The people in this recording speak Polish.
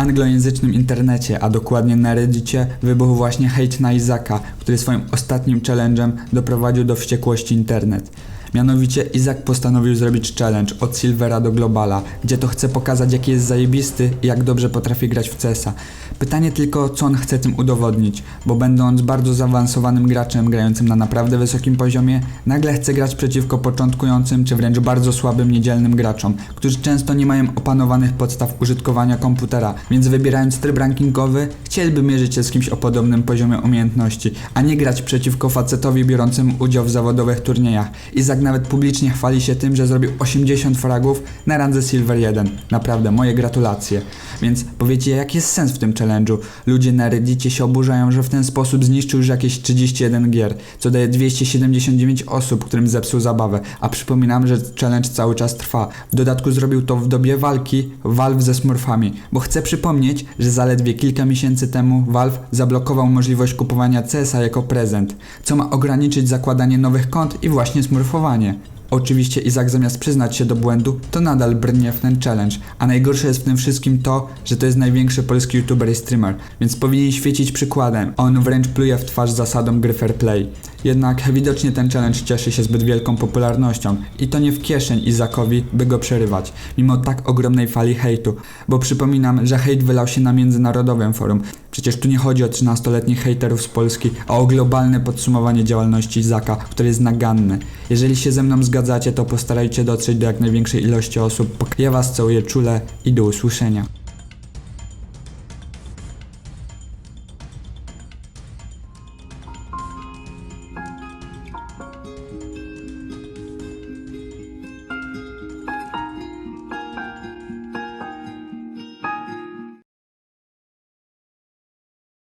anglojęzycznym internecie, a dokładnie na Reddicie, wybuchł właśnie hejt na Izaka, który swoim ostatnim challenge'em doprowadził do wściekłości internet. Mianowicie Izak postanowił zrobić challenge od Silvera do Globala, gdzie to chce pokazać jaki jest zajebisty i jak dobrze potrafi grać w CESa. Pytanie tylko co on chce tym udowodnić, bo będąc bardzo zaawansowanym graczem grającym na naprawdę wysokim poziomie, nagle chce grać przeciwko początkującym czy wręcz bardzo słabym niedzielnym graczom, którzy często nie mają opanowanych podstaw użytkowania komputera, więc wybierając tryb rankingowy, chcieliby mierzyć się z kimś o podobnym poziomie umiejętności, a nie grać przeciwko facetowi biorącym udział w zawodowych turniejach. Izak nawet publicznie chwali się tym, że zrobił 80 fragów na randze Silver 1. Naprawdę, moje gratulacje. Więc powiecie, jaki jest sens w tym challenge'u? Ludzie na Reddicie się oburzają, że w ten sposób zniszczył już jakieś 31 gier, co daje 279 osób, którym zepsuł zabawę. A przypominam, że challenge cały czas trwa. W dodatku zrobił to w dobie walki Valve ze Smurfami, bo chcę przypomnieć, że zaledwie kilka miesięcy temu Valve zablokował możliwość kupowania CS-a jako prezent, co ma ograniczyć zakładanie nowych kont i właśnie smurfowanie. Oczywiście Izak zamiast przyznać się do błędu, to nadal brnie w ten challenge, a najgorsze jest w tym wszystkim to, że to jest największy polski youtuber i streamer, więc powinien świecić przykładem, a on wręcz pluje w twarz zasadom gry fair play. Jednak widocznie ten challenge cieszy się zbyt wielką popularnością i to nie w kieszeń Izakowi, by go przerywać, mimo tak ogromnej fali hejtu, bo przypominam, że hejt wylał się na międzynarodowym forum. Przecież tu nie chodzi o 13-letnich hejterów z Polski, a o globalne podsumowanie działalności Izaka, które jest naganne. Jeżeli się ze mną zgadzacie, to postarajcie dotrzeć do jak największej ilości osób. Ja was całuję czule i do usłyszenia.